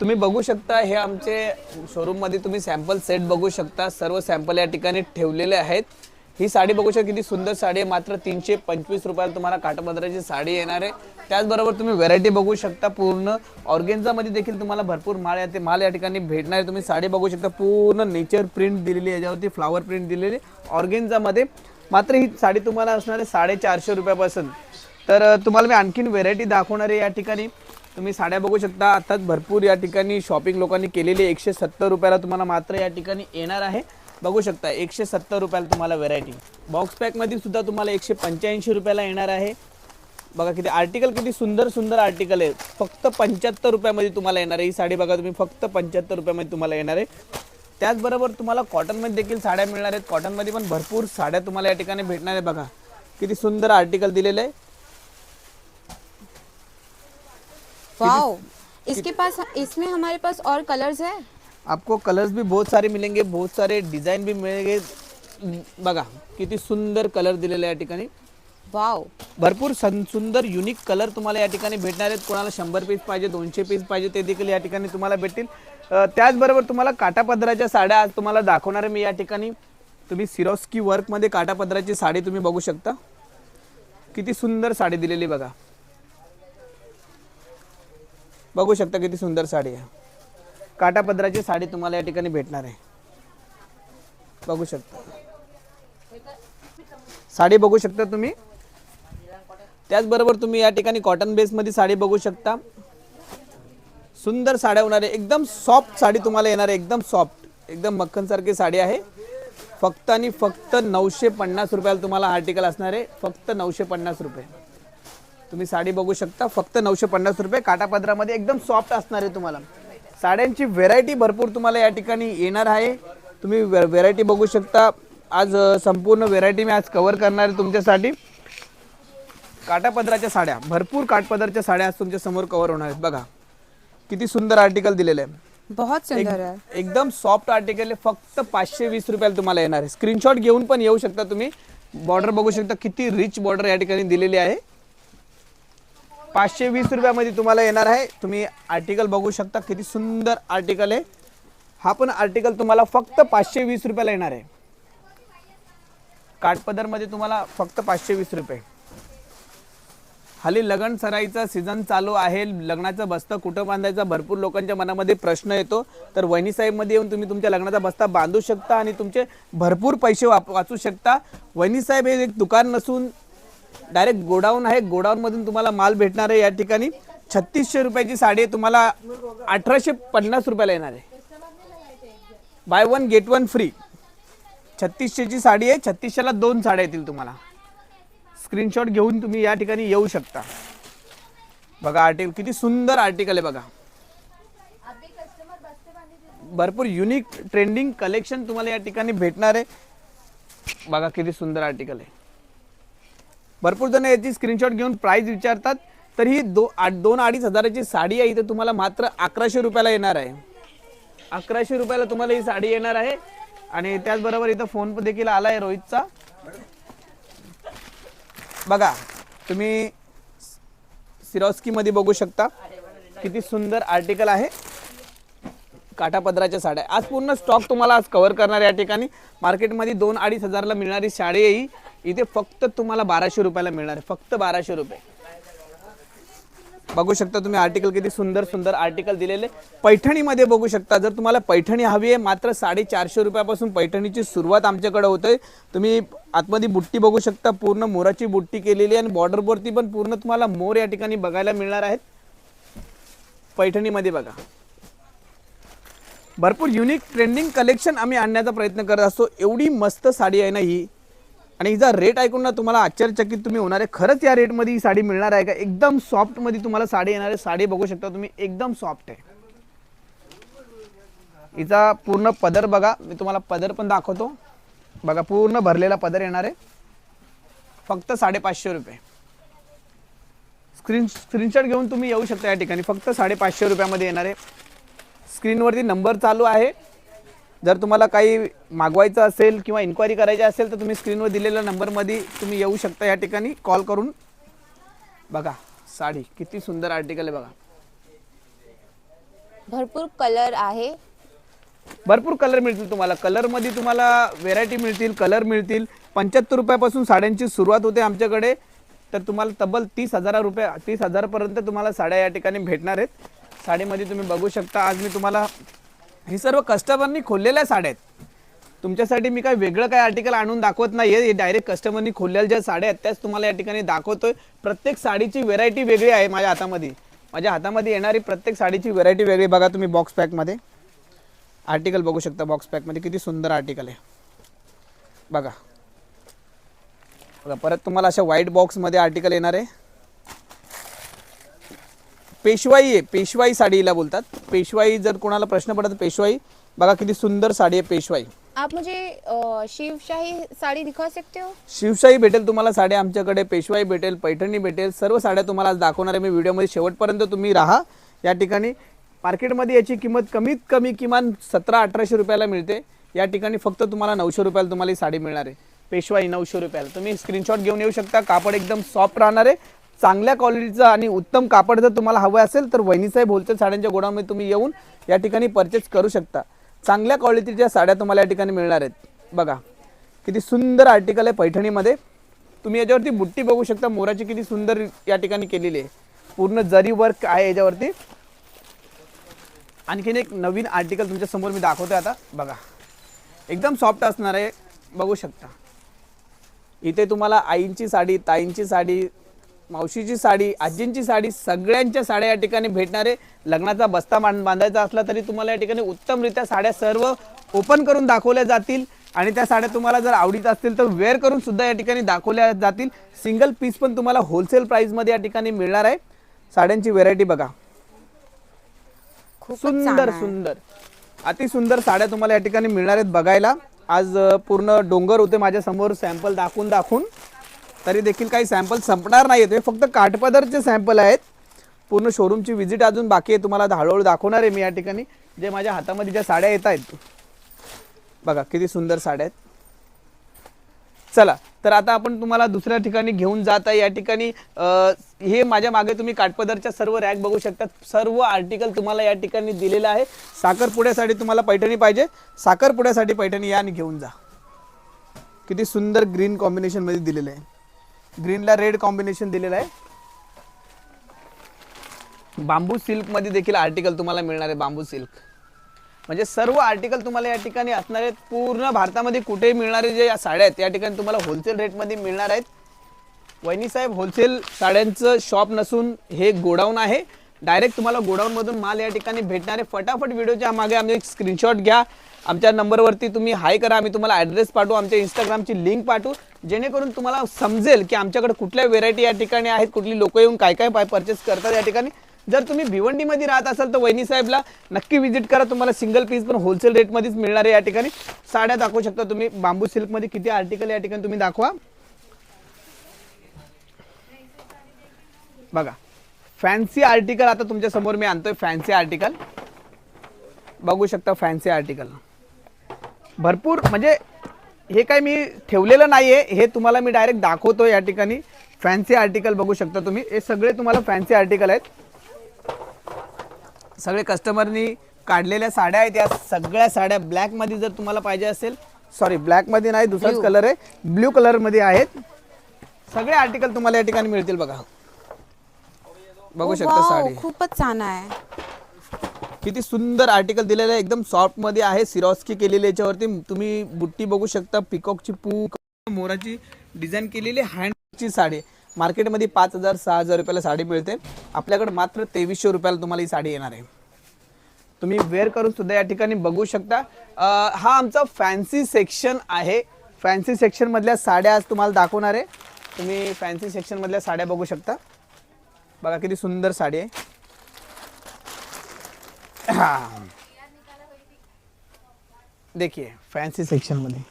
तुम्ही बघू शकता हे आमचे शोरूममध्ये तुम्ही सॅम्पल सेट बघू शकता. सर्व सॅम्पल या ठिकाणी ठेवलेले आहेत. ही साडी बघू शकता किती सुंदर साडी आहे. मात्र तीनशे पंचवीस रुपयाला तुम्हाला काठापदराची साडी येणार आहे. त्याचबरोबर तुम्ही व्हरायटी बघू शकता पूर्ण. ऑर्गेन्झामध्ये देखील तुम्हाला भरपूर माल येते माल या ठिकाणी भेटणार आहे. तुम्ही साडी बघू शकता पूर्ण नेचर प्रिंट दिलेली आहे. याच्यावरती फ्लावर प्रिंट दिलेली ऑर्गेन्झामध्ये मात्र ही साडी तुम्हाला असणार आहे साडेचारशे रुपयापासून. तर तुम्हाला मी आणखीन व्हेरायटी दाखवणार आहे या ठिकाणी. तुम्ही साड्या बघू शकता. आताच भरपूर या ठिकाणी शॉपिंग लोकांनी केलेली एकशे सत्तर रुपयाला तुम्हाला मात्र या ठिकाणी येणार आहे. बघू शकता एकशे सत्तर रुपयाला तुम्हाला व्हेरायटी बॉक्स पॅकमध्ये सुद्धा तुम्हाला एकशे पंच्याऐंशी रुपयाला येणार आहे. बघा किती आर्टिकल किती सुंदर सुंदर आर्टिकल आहे. फक्त पंच्याहत्तर रुपयामध्ये तुम्हाला येणार आहे. ही साडी बघा तुम्ही फक्त पंच्याहत्तर रुपयामध्ये तुम्हाला येणार आहे. त्याचबरोबर तुम्हाला कॉटनमध्ये देखील साड्या मिळणार आहेत. कॉटनमध्ये पण भरपूर साड्या तुम्हाला या ठिकाणी भेटणार आहे बघा किती सुंदर आर्टिकल दिलेलं आहे. वाओ इसके पास इसमें हमारे पास और कलर्स है? आपको कलर्स भी बहुत सारे मिलेंगे बहुत सारे डिझाईन भी मिळेंगे बघा किती सुंदर कलर दिलेले या ठिकाणी. वाओ भरपूर सं- सुंदर युनिक कलर तुम्हाला या ठिकाणी भेटणार आहेत. कोणाला शंभर पीस पाहिजे दोनशे पीस पाहिजे ते देखील या ठिकाणी तुम्हाला भेटतील. त्याचबरोबर तुम्हाला काटापदराच्या साड्या आज तुम्हाला दाखवणार आहे मी या ठिकाणी. तुम्ही सिरोस्की वर्कमध्ये काटापदराची साडी तुम्ही बघू शकता. किती सुंदर साडी दिलेली बघा. बघू शकता किती सुंदर साडी आहे. काटापदराची साडी तुम्हाला या ठिकाणी भेटणार आहे. बघू शकता. साडी बघू शकता तुम्ही. त्याचबरोबर तुम्ही या ठिकाणी कॉटन बेसमध्ये साडी बघू शकता. सुंदर साड्या होणार आहे एकदम सॉफ्ट साडी तुम्हाला येणार आहे एकदम सॉफ्ट एकदम मक्खनसारखी साडी आहे. फक्त आणि फक्त नऊशे पन्नास रुपयाला तुम्हाला आर्टिकल असणार आहे. फक्त नऊशे पन्नास रुपये. तुम्ही साडी बघू शकता. फक्त नऊशे पन्नास रुपये. काटापदरामध्ये एकदम सॉफ्ट असणार आहे तुम्हाला. साड्यांची व्हेरायटी भरपूर तुम्हाला या ठिकाणी येणार आहे. तुम्ही व्हेरायटी बघू शकता. आज संपूर्ण व्हेरायटी मी आज कव्हर करणार आहे तुमच्यासाठी. काटापदराच्या साड्या. भरपूर काठपदरच्या साड्या आज तुमच्यासमोर कव्हर होणार आहेत. बघा. किती सुंदर आर्टिकल दिलेले आहे. बहुत सुंदर है एकदम सॉफ्ट आर्टिकल आहे. फक्त पाचशे वीस रुपयाला तुम्हाला येणार आहे. स्क्रीनशॉट घेऊन पण येऊ शकता तुम्ही. बॉर्डर बघू शकता. किती रिच बॉर्डर या ठिकाणी दिलेली आहे. पाचशे वीस रुपयामध्ये तुम्हाला येणार आहे. तुम्ही आर्टिकल बघू शकता किती सुंदर आर्टिकल आहे. हा पण आर्टिकल तुम्हाला फक्त पाचशे वीस रुपयाला येणार आहे. काठपदरमध्ये तुम्हाला फक्त पाचशे वीस रुपये. हल्ली लग्न सराईचा सीझन चालू आहे. लग्नाचा बस्ता कुठं बांधायचा भरपूर लोकांच्या मनामध्ये प्रश्न येतो. तर वहिनीसाहेबमध्ये येऊन तुम्ही तुमच्या लग्नाचा बस्ता बांधू शकता आणि तुमचे भरपूर पैसे वाप वाचू शकता. वहिनीसाहेब हे एक दुकान नसून डायरेक्ट गोडाऊन आहे. गोडाऊनमधून तुम्हाला माल भेटणार आहे या ठिकाणी. छत्तीसशे रुपयाची साडी आहे. तुम्हाला अठराशे पन्नास रुपयाला येणार आहे. Buy one get one free छत्तीसशेची sari आहे. छत्तीसशेला दोन साड्या येतील तुम्हाला. स्क्रीनशॉट घेऊन तुम्ही या ठिकाणी येऊ शकता. बघा आर्टिकल किती सुंदर आर्टिकल आहे बघा. भरपूर युनिक ट्रेंडिंग कलेक्शन तुम्हाला या ठिकाणी भेटणार आहे. बघा किती सुंदर आर्टिकल आहे. भरपूर जण याची स्क्रीनशॉट घेऊन प्राईज विचारतात. तर ही दो आठ दोन अडीच हजाराची साडी आहे इथं तुम्हाला मात्र अकराशे रुपयाला येणार आहे. अकराशे रुपयाला तुम्हाला ही साडी येणार आहे. आणि त्याचबरोबर इथं फोन देखील आला आहे रोहितचा. बघा तुम्ही सिरॉस्कीमध्ये बघू शकता. किती सुंदर आर्टिकल आहे. काठापदराच्या साड्या. आज पूर्ण स्टॉक तुम्हाला आज कव्हर करणार या ठिकाणी. मार्केटमध्ये दोन अडीच हजारला मिळणारी साडी आहे ही. इथे फक्त तुम्हाला बाराशे रुपयाला मिळणार आहे. फक्त बाराशे रुपये. बघू शकता तुम्ही आर्टिकल किती सुंदर सुंदर आर्टिकल दिलेले. पैठणीमध्ये बघू शकता जर तुम्हाला पैठणी हवी आहे मात्र साडेचारशे रुपयापासून पैठणीची सुरुवात आमच्याकडे होते तुम्ही आतमध्ये बुट्टी बघू शकता पूर्ण मोराची बुट्टी केलेली आहे आणि बॉर्डरवरती पण पूर्ण तुम्हाला मोर या ठिकाणी बघायला मिळणार आहेत. पैठणीमध्ये बघा. भरपूर युनिक ट्रेंडिंग कलेक्शन आम्ही आणण्याचा प्रयत्न करत असतो. एवढी मस्त साडी आहे ना ही. आणि हिचा रेट ऐकून ना तुम्हाला आश्चर्यचकित तुम्ही होणार आहे. खरंच या रेटमध्ये ही साडी मिळणार आहे का? एकदम सॉफ्टमध्ये तुम्हाला साडी येणार आहे. साडी बघू शकता तुम्ही एकदम सॉफ्ट आहे. हिचा पूर्ण पदर बघा. मी तुम्हाला पदर पण दाखवतो. बघा पूर्ण भरलेला पदर येणार आहे. फक्त साडेपाचशे रुपये. स्क्रीन स्क्रीनशॉट घेऊन तुम्ही येऊ शकता या ठिकाणी. फक्त साडेपाचशे रुपयामध्ये येणार आहे. स्क्रीनवरती नंबर चालू आहे. जर तुम्हाला काही मागवायचं असेल किंवा इन्क्वायरी करायची असेल तर तुम्ही स्क्रीनवर दिलेल्या नंबरमध्ये तुम्ही येऊ शकता या ठिकाणी. कॉल करून बघा साडी किती सुंदर आर्टिकल आहे बघा. भरपूर कलर आहे. भरपूर कलर मिळतील तुम्हाला. कलरमध्ये तुम्हाला व्हेरायटी मिळतील कलर मिळतील. पंच्याहत्तर रुपयापासून साड्यांची सुरुवात होते आमच्याकडे. तर तुम्हाला तब्बल तीस हजार रुपये तीस हजारपर्यंत तुम्हाला साड्या या ठिकाणी भेटणार आहेत. साडीमध्ये तुम्ही बघू शकता. आज मी तुम्हाला हे सर्व कस्टमरनी खोललेल्या साड्या आहेत. तुमच्यासाठी मी काय वेगळं काय आर्टिकल आणून दाखवत नाही आहे डायरेक्ट कस्टमरनी खोललेल्या ज्या साड्या आहेत त्याच तुम्हाला या ठिकाणी दाखवतोय. प्रत्येक साडीची व्हेरायटी वेगळी आहे माझ्या हातामध्ये. माझ्या हातामध्ये येणारी प्रत्येक साडीची व्हेरायटी वेगळी बघा तुम्ही बॉक्स पॅकमध्ये आर्टिकल बघू शकता बॉक्स पॅकमध्ये किती सुंदर आर्टिकल आहे. बघा. बघा परत तुम्हाला अशा व्हाईट बॉक्समध्ये आर्टिकल येणार आहे. पेशवाई आहे पेशवाई साडीला बोलतात. पेशवाई जर कोणाला प्रश्न पडत पेशवाई. बघा किती सुंदर साडी आहे पेशवाई. आप मुझे अ, शिवशाही साड़ी दिखा सकते हो? शिवशाही भेटेल तुम्हाला साड्या आमच्याकडे पेशवाई भेटेल पैठणी भेटेल. सर्व साड्या तुम्हाला आज दाखवणार आहे मी व्हिडिओमध्ये. शेवटपर्यंत तुम्ही राहा. या ठिकाणी मार्केटमध्ये याची किंमत कमीत कमी किमान सतरा अठराशे रुपयाला मिळते. या ठिकाणी फक्त तुम्हाला नऊशे रुपयाला तुम्हाला ही साडी मिळणार आहे. पेशवाई नऊशे रुपयाला. तुम्ही स्क्रीनशॉट घेऊन येऊ शकता. कापड एकदम सॉफ्ट राहणार आहे. चांगल्या क्वालिटीचं आणि उत्तम कापड जर तुम्हाला हवं असेल तर वहिनीसाहेब होलसेल साड्यांच्या गोडाऊनमध्ये तुम्ही येऊन या ठिकाणी परचेस करू शकता. चांगल्या क्वालिटीच्या साड्या तुम्हाला या ठिकाणी मिळणार आहेत. बघा किती सुंदर आर्टिकल आहे पैठणीमध्ये. तुम्ही याच्यावरती बुट्टी बघू शकता मोराची किती सुंदर या ठिकाणी केलेली आहे. पूर्ण जरी वर्क आहे याच्यावरती. आणखीन एक नवीन आर्टिकल तुमच्यासमोर मी दाखवतोय आता. बघा एकदम सॉफ्ट असणार आहे. बघू शकता. इथे तुम्हाला आईंची साडी ताईंची साडी मावशीची साडी आजींची साडी सगळ्यांच्या साड्या या ठिकाणी भेटणार. आहे लग्नाचा बस्ता बांध बांधायचा असला तरी तुम्हाला या ठिकाणी उत्तमरित्या साड्या सर्व ओपन करून दाखवल्या जातील. आणि त्या साड्या तुम्हाला जर आवडीत असतील तर वेअर करून सुद्धा या ठिकाणी दाखवल्या जातील. सिंगल पीस पण तुम्हाला होलसेल प्राईसमध्ये या ठिकाणी मिळणार आहे. साड्यांची व्हेरायटी बघा. सुंदर. सुंदर. अति सुंदर साड्या तुम्हाला या ठिकाणी मिळणार आहेत बघायला. आज पूर्ण डोंगर होते माझ्यासमोर सॅम्पल दाखवून दाखवून. तरी देखील काही सॅम्पल संपणार नाही आहेत हे फक्त काठपदरचे सॅम्पल आहेत. पूर्ण शोरूमची व्हिजिट अजून बाकी आहे. तुम्हाला हळूहळू दाखवणार आहे मी या ठिकाणी. जे माझ्या हातामध्ये ज्या साड्या येत आहेत. बघा किती सुंदर साड्या आहेत. चला तर आता आपण तुम्हाला दुसऱ्या ठिकाणी घेऊन जात आहे. या ठिकाणी हे माझ्या मागे तुम्ही काठपदरच्या सर्व रॅक बघू शकता. सर्व आर्टिकल तुम्हाला या ठिकाणी दिलेलं आहे. साखरपुड्यासाठी तुम्हाला पैठणी पाहिजे. साखरपुड्यासाठी पैठणी या आणि घेऊन जा. किती सुंदर ग्रीन कॉम्बिनेशनमध्ये दिलेलं आहे. ग्रीनला रेड कॉम्बिनेशन दिलेलं आहे. बांबू सिल्कमध्ये देखील आर्टिकल तुम्हाला मिळणार आहे बांबू सिल्क म्हणजे सर्व आर्टिकल तुम्हाला या ठिकाणी असणार आहेत. पूर्ण भारतामध्ये कुठेही मिळणारे जे या साड्या आहेत या ठिकाणी तुम्हाला होलसेल रेटमध्ये मिळणार आहेत. वहिनी साहेब होलसेल साड्यांचं शॉप नसून हे गोडाऊन आहे. डायरेक्ट तुम्हाला गोडाऊनमधून माल या ठिकाणी भेटणारे फटाफट व्हिडिओच्या मागे आम्ही एक स्क्रीनशॉट घ्या. आमच्या नंबरवरती तुम्ही हाय करा. आम्ही तुम्हाला ॲड्रेस पाठवू. आमच्या इंस्टाग्रामची लिंक पाठवू. जेणेकरून तुम्हाला समजेल की आमच्याकडे कुठल्या व्हेरायटी या ठिकाणी आहेत कुठली लोक येऊन काय काय पाय परचेस करतात या ठिकाणी. जर तुम्ही भिवंडीमध्ये राहत असाल तर वहिनी साहेबला नक्की व्हिजिट करा. तुम्हाला सिंगल पीस पण होलसेल रेटमध्येच मिळणार आहे या ठिकाणी. साड्या दाखवू शकता तुम्ही. बांबू सिल्कमध्ये किती आर्टिकल या ठिकाणी तुम्ही दाखवा. बघा. फॅन्सी आर्टिकल आता तुमच्यासमोर मी आणतोय फॅन्सी आर्टिकल बघू शकता फॅन्सी आर्टिकल भरपूर म्हणजे हे काय मी ठेवलेलं नाहीये हे तुम्हाला मी डायरेक्ट दाखवतो या ठिकाणी. फॅन्सी आर्टिकल बघू शकता तुम्ही. हे सगळे तुम्हाला फॅन्सी आर्टिकल आहेत. सगळे कस्टमरनी काढलेल्या साड्या आहेत. या सगळ्या साड्या ब्लॅकमध्ये जर तुम्हाला पाहिजे असेल सॉरी ब्लॅकमध्ये नाही दुसराच कलर आहे. ब्ल्यू कलरमध्ये आहेत. सगळे आर्टिकल तुम्हाला या ठिकाणी मिळतील बघा. बघू शकता वाव, साडी. खूपच छान आहे. किती सुंदर आर्टिकल दिलेलं आहे. एकदम सॉफ्टमध्ये आहे. सिरॉस्की केलेली याच्यावरती. तुम्ही बुट्टी बघू शकता. पिकॉकची पू मोराची डिझाईन केलेली हँडची साडी. मार्केटमध्ये पाच हजार सहा हजार रुपयाला साडी मिळते. आपल्याकडे मात्र तेवीसशे रुपयाला तुम्हाला ही साडी येणार आहे. तुम्ही वेअर करून सुद्धा या ठिकाणी बघू शकता. अं, हा आमचा फॅन्सी सेक्शन आहे. फॅन्सी सेक्शन मधल्या साड्या आज तुम्हाला दाखवणार आहे. तुम्ही फॅन्सी सेक्शन मधल्या साड्या बघू शकता. बघा किती सुंदर साडी आहे. हाँ देखिए फॅन्सी सेक्शनमध्ये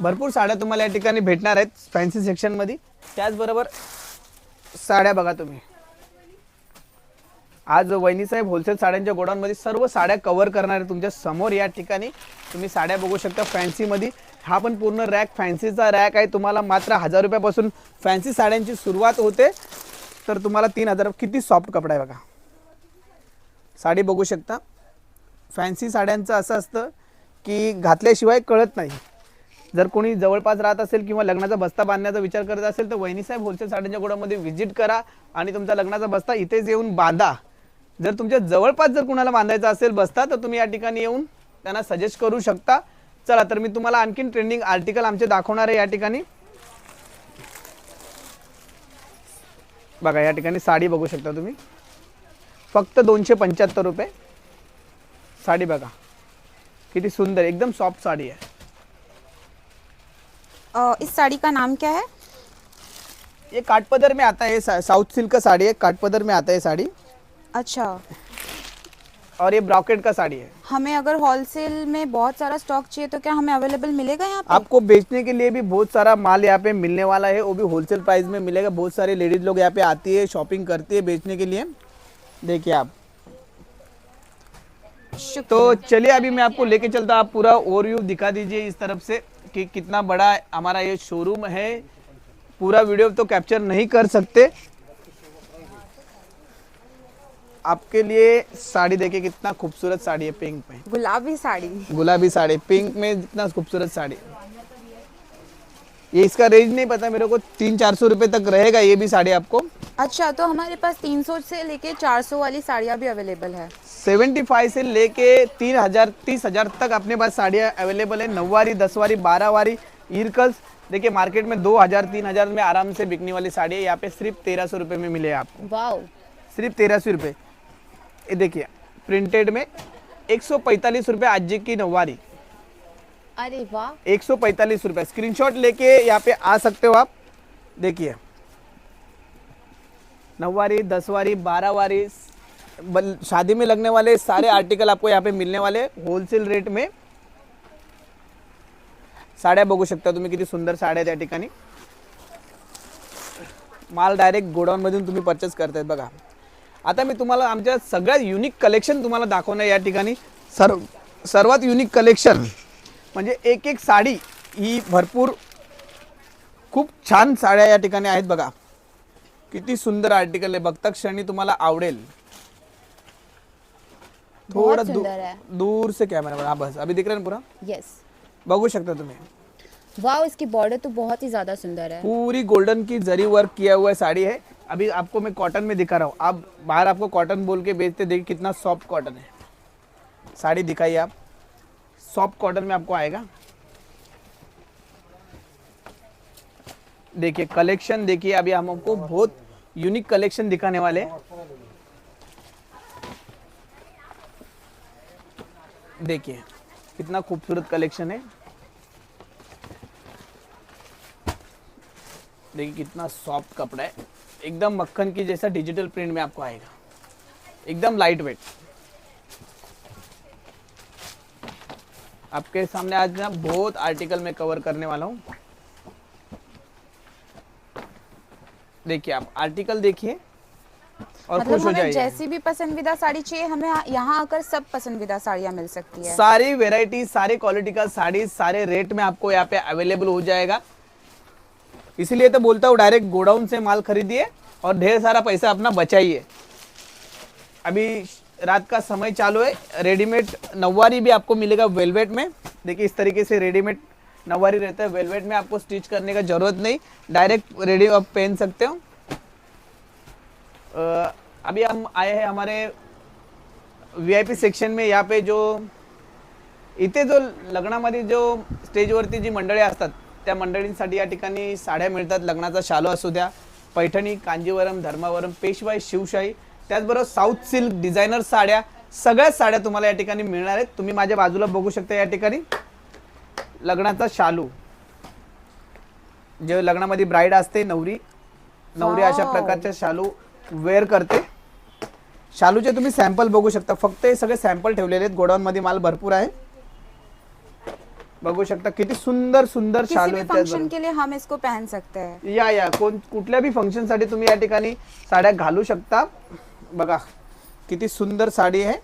भरपूर साड्या तुम्हाला या ठिकाणी भेटणार आहेत फॅन्सी सेक्शनमध्ये त्याचबरोबर साड्या बघा तुम्ही. आज वहिनीसाहेब होलसेल साड्यांच्या गोडाऊनमध्ये सर्व साड्या कव्हर करणार आहे तुमच्यासमोर या ठिकाणी. तुम्ही साड्या बघू शकता फॅन्सीमध्ये हा पण पूर्ण रॅक फॅन्सीचा रॅक आहे. तुम्हाला मात्र हजार रुपयापासून फॅन्सी साड्यांची सुरुवात होते. तर तुम्हाला तीन हजार किती सॉफ्ट कपडा आहे बघा. साडी बघू शकता. फॅन्सी साड्यांचं असं असतं की घातल्याशिवाय कळत नाही. जर कोणी जवळपास राहत असेल किंवा लग्नाचा बस्ता बांधण्याचा विचार करत असेल तर वहिनीसाहेब होलसेल साड्यांच्या गोडामध्ये व्हिजिट करा आणि तुमचा लग्नाचा बस्ता इथेच येऊन बांधा. जर तुमच्या जवळपास जर कुणाला बांधायचा असेल बस्ता तर तुम्ही या ठिकाणी येऊन त्यांना सजेस्ट करू शकता. चला तर मी तुम्हाला आणखीन ट्रेंडिंग आर्टिकल आमचे दाखवणार आहे या ठिकाणी. बघा या ठिकाणी साडी बघू शकता तुम्ही. फक्त दोनशे पंच्याहत्तर रुपये. साडी बघा. किती सुंदर एकदम सॉफ्ट साडी आहे. इस साड़ी का नाम क्या है? ये काटपदर में आता है साउथ सिल्क का साड़ी है काटपदर में आता है साड़ी. अच्छा. और ये ब्रॉकेट का साड़ी है। हमें अगर होलसेल में बहुत सारा स्टॉक चाहिए तो क्या हमें अवेलेबल मिलेगा यहाँ पे? आपको बेचने के लिए भी बहुत सारा माल यहाँ पे मिलने वाला है वो भी होलसेल प्राइस में मिलेगा। बहुत सारे लेडीज़ लोग यहाँ पे आती है शॉपिंग करती है बेचने के लिए। देखिए आप। तो चलिए अभी मैं आपको लेके चलता हूँ। आप पूरा ओवरव्यू दिखा दीजिए इस तरफ़ से कि कितना बड़ा हमारा ये शोरूम है। पूरा वीडियो तो कैप्चर नहीं कर सकते। आपके लिए साड़ी देखिए कितना खूबसूरत साड़ी है पिंक में। गुलाबी साड़ी। गुलाबी साड़ी पिंक में इतना खूबसूरत साड़ी। ये इसका रेंज नहीं पता मेरे को तीन चार सौ रुपये तक रहेगा ये भी साड़ी आपको। अच्छा तो हमारे पास 300 से लेके 400 वाली साड़ियाँ भी अवेलेबल है। सेवेंटी फाइव से लेके तीन हज़ार तीस हज़ार तक अपने पास साड़ियाँ अवेलेबल है। नौवारी दसवारी बारह वारी ईरकल्स। देखिए मार्केट में दो हज़ार तीन हज़ार में आराम से बिकने वाली साड़ी है। यहाँ पे सिर्फ़ तेरह सौ रुपये में मिले आपको। सिर्फ़ तेरह सौ रुपये ये देखिए प्रिंटेड में एक सौ पैंतालीस रुपये आज जी की नौवारी। अरे वाह। एक सौ पैंतालीस रुपये स्क्रीनशॉट लेके यहाँ पे आ सकते हो आप। देखिए नौवारी दसवारी बारह वारी शादी में लगने वाले सारे आर्टिकल आपको यहाँ पे मिलने वाले होलसेल रेट में साड्या बघू शकता तुम्ही किती सुंदर साड्या या ठिकाणी। माल डायरेक्ट गोडाउन गोडाऊनमधून तुम्ही परचेस करतायत बघा। आता मी तुम्हाला आमच्या सगळ्यात युनिक कलेक्शन तुम्हाला दाखवणार या ठिकाणी. सर्व सर्वात युनिक कलेक्शन म्हणजे एक एक साडी ही भरपूर खूप छान साड्या या ठिकाणी आहेत बघा. किती सुंदर आर्टिकल आहे. बघता क्षणी तुम्हाला आवडेल. थोड़ा दू। दूर से कैमरा हाँ बस. अभी दिख रहा पूरा. यस बघू शकता तुम्ही. वाह इसकी बॉर्डर तो बहुत ही ज्यादा सुंदर है. पूरी गोल्डन की जरी वर्क किया हुआ साड़ी है. अभी आपको मैं कॉटन में दिखा रहा हूँ। आप बाहर आपको कॉटन बोल के बेचते, देखिए कितना सॉफ्ट कॉटन है। साड़ी दिखाइए आप। सॉफ्ट कॉटन में आपको आएगा। देखिए कलेक्शन देखिए, अभी हम आपको बहुत यूनिक कलेक्शन दिखाने वाले देखिए, कितना खूबसूरत कलेक्शन है। देखिए, कितना सॉफ्ट कपड़ा है। एकदम मक्खन की जैसा डिजिटल प्रिंट में आपको आएगा। एकदम लाइट वेट आपके सामने आज ना बहुत आर्टिकल मैं कवर करने वाला हूँ। देखिए आप आर्टिकल देखिए और मतलब खुश हो जाइए। जैसी भी पसंदीदा साड़ी चाहिए हमें यहाँ आकर सब पसंदीदा साड़ियाँ मिल सकती है। सारी वेराइटी सारे क्वालिटी का साड़ी सारे रेट में आपको यहाँ पे अवेलेबल हो जाएगा। इसीलिए तो बोलता हूँ डायरेक्ट गोडाउन से माल खरीदिए और ढेर सारा पैसा अपना बचाइए। अभी रात का समय चालू है रेडीमेड नववारी भी आपको मिलेगा वेलवेट में। देखिए इस तरीके से रेडीमेड नववारी रहता है वेलवेट में आपको स्टिच करने का जरूरत नहीं। डायरेक्ट रेडी आप पहन सकते हो। अभी हम आए हैं हमारे व्ही सेक्शन में यहाँ पे जो इथे जो लग्नामध्ये जो स्टेजवरती जी मंडळी असतात त्या मंडळींसाठी या ठिकाणी साड्या मिळतात. लग्नाचा शालो असू द्या पैठणी कांजीवरम धर्मावरम पेशवाई शिवशाही त्याचबरोबर साऊथ सिल्क डिझायनर साड्या सगळ्याच साड्या तुम्हाला या ठिकाणी मिळणार आहेत. तुम्ही माझ्या बाजूला बघू शकता या ठिकाणी. लग्नाचा शालू. जे लग्नामध्ये ब्राईड असते नवरी नवरी अशा. प्रकारच्या शालू वेअर करते. शालूचे तुम्ही सॅम्पल बघू शकता. फक्त हे सगळे सॅम्पल ठेवलेले आहेत. गोडाऊन मध्ये माल भरपूर आहे. बघू शकता किती सुंदर सुंदर किसी शालू भी आहेत फंक्शन त्याचबरोबर. के लिए हम इसको पहन सकते हैं। या या कोण कुठल्या बी फंक्शनसाठी तुम्ही या ठिकाणी साड्या घालू शकता. बघा किती सुंदर साडी आहे.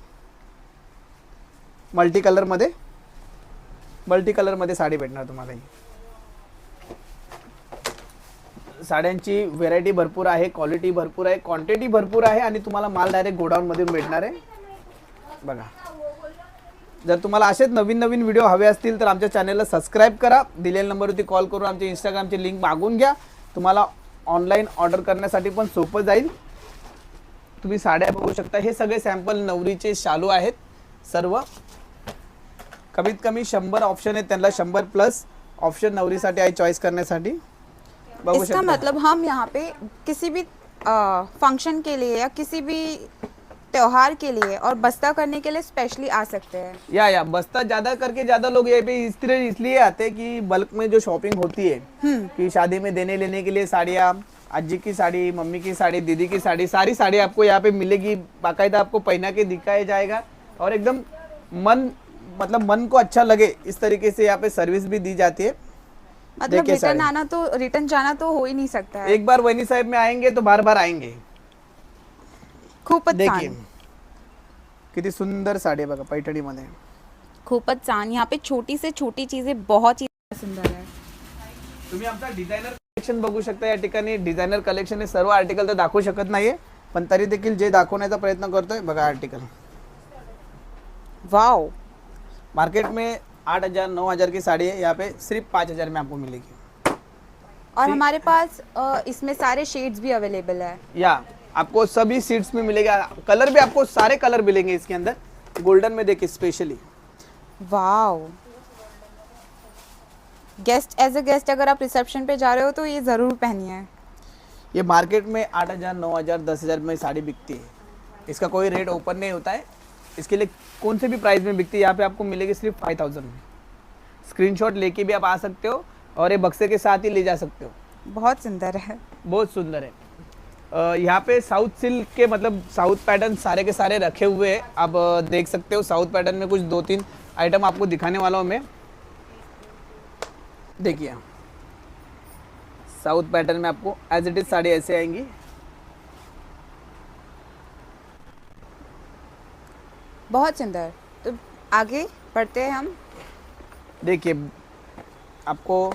मल्टी कलरमध्ये. मल्टी कलरमध्ये साडी भेटणार तुम्हाला ही. साड्यांची व्हेरायटी भरपूर आहे क्वालिटी भरपूर आहे क्वांटिटी भरपूर आहे आणि तुम्हाला माल डायरेक्ट गोडाऊन मधून भेटणार आहे. बघा. जर तुम्हाला असेच नवीन नवीन व्हिडिओ हवे असतील तर आमच्या चॅनलला सबस्क्राईब करा. दिलेल्या नंबरवरती कॉल करून आमच्या इंस्टाग्रामची लिंक मागून घ्या. तुम्हाला ऑनलाईन ऑर्डर करण्यासाठी पण सोपं जाईल. तुम्ही साड्या बघू शकता. हे सगळे सॅम्पल नवरीचे शालू आहेत. सर्व. कमीत कमी शंभर ऑप्शन आहेत त्यांना शंभर प्लस ऑप्शन नवरीसाठी आहे चॉईस करण्यासाठी. बघू इसका शकता. मतलब हम यहाँ पे किसी भी फंक्शन के लिए या किसी भी त्योहार के लिए और बस्ता करने के लिए स्पेशली आ सकते हैं। या या बस्ता ज़्यादा करके ज़्यादा लोग ये पे इस तरह इसलिए आते हैं कि बल्क में जो शॉपिंग होती है कि शादी में देने लेने के लिए साड़ियाँ अज्जी की साड़ी मम्मी की साड़ी दीदी की साड़ी सारी साड़ी आपको यहाँ पे मिलेगी बाकायदा आपको पहना के दिखाया जाएगा और एकदम मन मतलब मन को अच्छा लगे इस तरीके से यहाँ पे सर्विस भी दी जाती है। मतलब रिटर्न आना तो रिटर्न जाना तो हो ही नहीं सकता है। एक बार वनी साहेब में आएँगे तो बार बार आएँगे। खूपच देखिए छान किती सुंदर साडी आहे बघा पैठणीमध्ये. खूपच छान. यहाँ पे छोटी से छोटी चीजें बहुत ही सुंदर है. तुम्ही आमचा डिझायनर कलेक्शन बघू शकता. या ठिकाणी डिझायनर कलेक्शन हे सर्व आर्टिकल तर दाखवू शकत नाहीये पण तरी देखील जे दाखवण्याचा प्रयत्न करतोय बघा आर्टिकल वाओ मार्केट में आठ हजार नौ हजार की साड़ी है यहाँ पे सिर्फ पाँच हजार में आपको मिलेगी. और हमारे पास अ, इसमें सारे शेड्स भी अवेलेबल है. या. आपको सभी सीट्स में मिलेगा। कलर भी आपको सारे कलर मिलेंगे इसके अंदर। गोल्डन में देखिए specially wow guest as a guest अगर आप रिसेप्शन पे जा रहे हो तो ये ज़रूर पहनिए ये मार्केट में आठ हज़ार नौ हज़ार दस हज़ार में साड़ी बिकती है। इसका कोई रेट ओपन नहीं होता है। इसके लिए कौन से भी प्राइस में बिकती है यहाँ पे आपको मिलेगी सिर्फ़ फाइव थाउज़ेंड में। स्क्रीनशॉट लेके भी आप आ सकते हो और ये बक्से के साथ ही ले जा सकते हो। बहुत सुंदर है। बहुत सुंदर है। यहाँ पे साउथ सिल्क के मतलब साउथ पैटर्न सारे के सारे रखे हुए हैं। आप देख सकते हो साउथ पैटर्न में कुछ दो तीन आइटम आपको दिखाने वाला हूँ मैं। देखिए। साउथ पैटर्न में आपको एज इट इज़ साड़ी ऐसे आएँगी। बहुत सुंदर। तो आगे बढ़ते हैं हम। देखिए आपको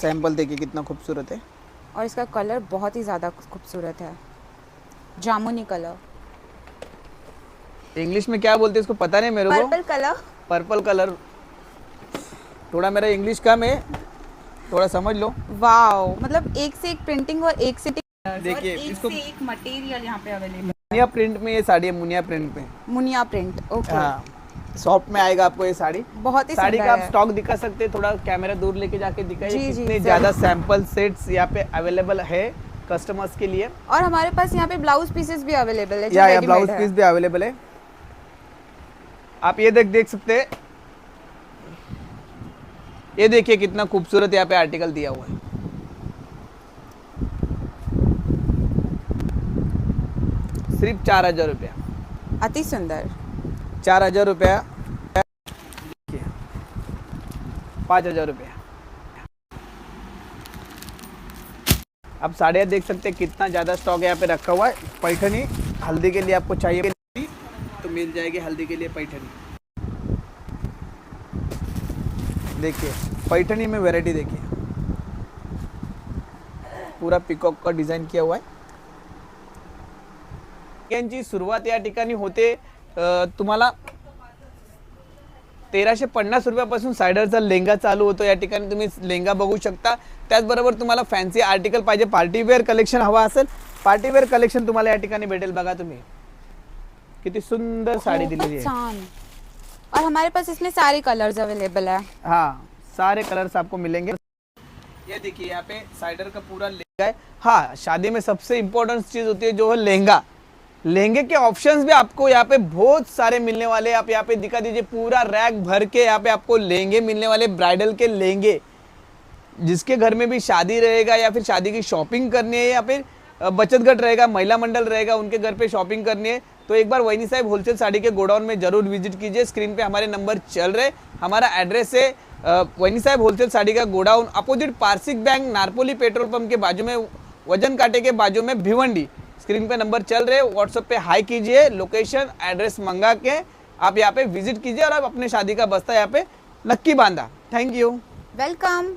सैंपल देखिए कितना खूबसूरत है। और इसका कलर बहुत ही ज़्यादा खूबसूरत है। जामुनी कलर। इंग्लिश में क्या बोलते हैं इसको पता नहीं मेरे को। Purple colour. Purple colour. थोड़ा मेरा इंग्लिश कम है। थोड़ा समझ लो। वाओ मतलब एक से एक प्रिंटिंग और एक से देखिए, इसको- एक मटेरियल यहाँ पे अवेलेबल मुनिया प्रिंट में ये साड़ी है मुनिया प्रिंट में मुनिया प्रिंट ओके हाँ। सॉफ्ट में आएगा आपको ये साड़ी। बहुत ही साड़ी का आप स्टॉक दिखा सकते हैं थोड़ा कैमरा दूर लेके जाके दिखाइए जी, कितने ज़्यादा सैंपल सेट्स यहाँ पे अवेलेबल है कस्टमर्स के लिए। और हमारे पास यहाँ पे ब्लाउज पीसेस भी अवेलेबल है या या ब्लाउज पीस भी अवेलेबल है। आप ये देख देख सकते हैं। ये देखिए कितना खूबसूरत यहाँ पे आर्टिकल दिया हुआ है। सिर्फ़ चार हज़ार रुपया। अति सुंदर। चार हज़ार रुपया। पाँच हज़ार रुपया। आप साड़ियाँ देख सकते हैं कितना ज़्यादा स्टॉक यहाँ पे रखा हुआ है। पैठनी हल्दी के लिए आपको चाहिए तो मिल जाएगी हल्दी के लिए पैठनी देखिए पैठनी में वैरायटी देखिए। पूरा पिकॉक का डिझाईन किया हुआ है। सुरुवात या ठिकाणी होते तुम्हाला तेराशे पन्नास रुपयापासून सायडरचा लेंगा चालू होतो. या ठिकाणी तुम्ही लेंगा बघू शकता. त्याचबरोबर तुम्हाला फॅन्सी आर्टिकल पाहिजे. पार्टीवेअर कलेक्शन हवा असेल. पार्टीवेअर कलेक्शन तुम्हाला या ठिकाणी भेटेल. बघा तुम्ही. किती सुंदर साडी दिलेली आहे. और हमारे पास इसमें सारे कलर्स अवेलेबल है. हाँ सारे कलर्स आपको मिलेंगे. ये देखिए यहाँ पे साइडर का पूरा लहंगा है. हाँ शादी में सबसे इम्पोर्टेंट चीज होती है जो है लहंगा लहंगे के ऑप्शंस भी आपको यहाँ पे बहुत सारे मिलने वाले आप यहाँ पे दिखा दीजिए, पूरा रैक भर के यहाँ पे आपको लहंगे मिलने वाले ब्राइडल के लहंगे जिसके घर में भी शादी रहेगा या फिर शादी की शॉपिंग करनी है या फिर बचत गट रहेगा, महिला मंडल रहेगा, उनके घर पे शॉपिंग करनी है तो एक बार वैनी साहब होलसेल साड़ी के गोडाउन में ज़रूर विज़िट कीजिए। स्क्रीन पे हमारे नंबर चल रहे हमारा एड्रेस है वैनी साहब होलसेल साड़ी का godown opposite Parsik bank Narpoli petrol pump के बाजू में, वज़न कांटे के बाजू में भिवंडी। स्क्रीन पे नंबर चल रहे व्हाट्सएप पे हाई कीजिए लोकेशन एड्रेस मंगा के आप यहाँ पे विजिट कीजिए और आप अपने शादी का बस्ता यहाँ पे नक्की बांधा। Thank you welcome